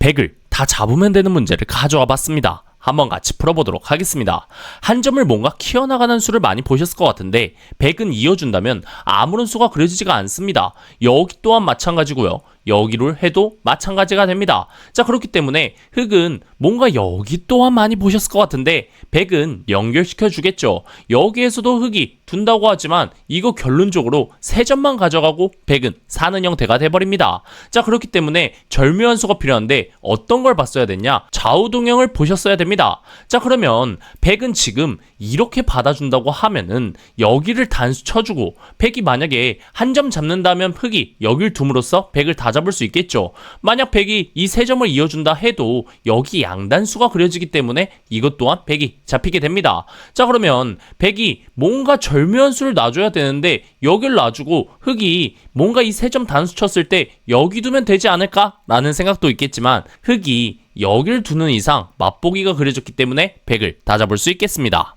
100을 다 잡으면 되는 문제를 가져와 봤습니다. 한번 같이 풀어보도록 하겠습니다. 한 점을 뭔가 키워나가는 수를 많이 보셨을 것 같은데 100은 이어준다면 아무런 수가 그려지지가 않습니다. 여기 또한 마찬가지고요. 여기를 해도 마찬가지가 됩니다. 자 그렇기 때문에 흙은 뭔가 여기 또한 많이 보셨을 것 같은데 100은 연결시켜 주겠죠. 여기에서도 흙이 둔다고 하지만 이거 결론적으로 세 점만 가져가고 100은 사는 형태가 돼버립니다. 자 그렇기 때문에 절묘한 수가 필요한데 어떤 걸 봤어야 됐냐? 좌우동형을 보셨어야 됩니다. 자 그러면 100은 지금 이렇게 받아준다고 하면은 여기를 단수 쳐주고 100이 만약에 한 점 잡는다면 흙이 여길 둠으로써 100을 다 잡을 수 있겠죠. 만약 100이 이 세 점을 이어준다 해도 여기 양단수가 그려지기 때문에 이것 또한 100이 잡히게 됩니다. 자 그러면 100이 뭔가 절묘한 수를 놔줘야 되는데 여길 놔주고 흙이 뭔가 이 세 점 단수 쳤을 때 여기 두면 되지 않을까라는 생각도 있겠지만 흙이 여길 두는 이상 맛보기가 그려졌기 때문에 100을 다 잡을 수 있겠습니다.